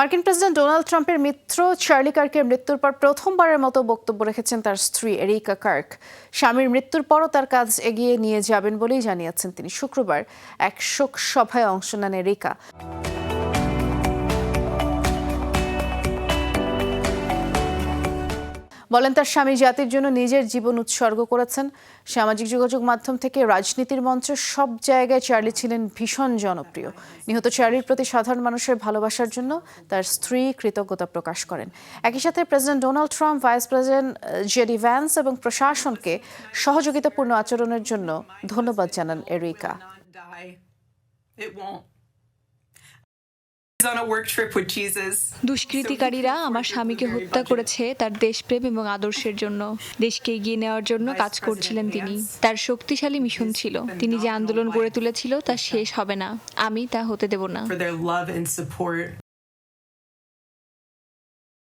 মার্কিন president Donald ট্রাম্পের মিত্র Charlie কার্কের মৃত্যুর পর প্রথমবারের মতো বক্তব্য রেখেছেন তার স্ত্রী এরিকা কার্ক। স্বামীর মৃত্যুর পরও তার কাজ এগিয়ে নিয়ে যাবেন বলেই জানিয়েছেন তিনি। শুক্রবার এক শোক সভায় অংশ নেন এরিকা। বলেন, তার স্বামী জাতির জন্য নিজের জীবন উৎসর্গ করেছেন। সামাজিক যোগাযোগ মাধ্যম থেকে রাজনীতির মঞ্চে সব জায়গায় চার্লি ছিলেন ভীষণ জনপ্রিয়। নিহত চার্লির প্রতি সাধারণ মানুষের ভালোবাসার জন্য তার স্ত্রী কৃতজ্ঞতা প্রকাশ করেন। একই সাথে president Donald Trump, vice president JD Vance এবং প্রশাসনকে সহযোগিতাপূর্ণ আচরণের জন্য ধন্যবাদ জানান এরিকা। দুষ্কৃতিকারীরা আমার স্বামীকে হত্যা করেছে তার দেশপ্রেম এবং আদর্শের জন্য। দেশকে এগিয়ে নেওয়ার জন্য কাজ করছিলেন তিনি। তার শক্তিশালী মিশন ছিল। তিনি যে আন্দোলন গড়ে তুলেছিল তা শেষ হবে না। আমি তা হতে দেব না।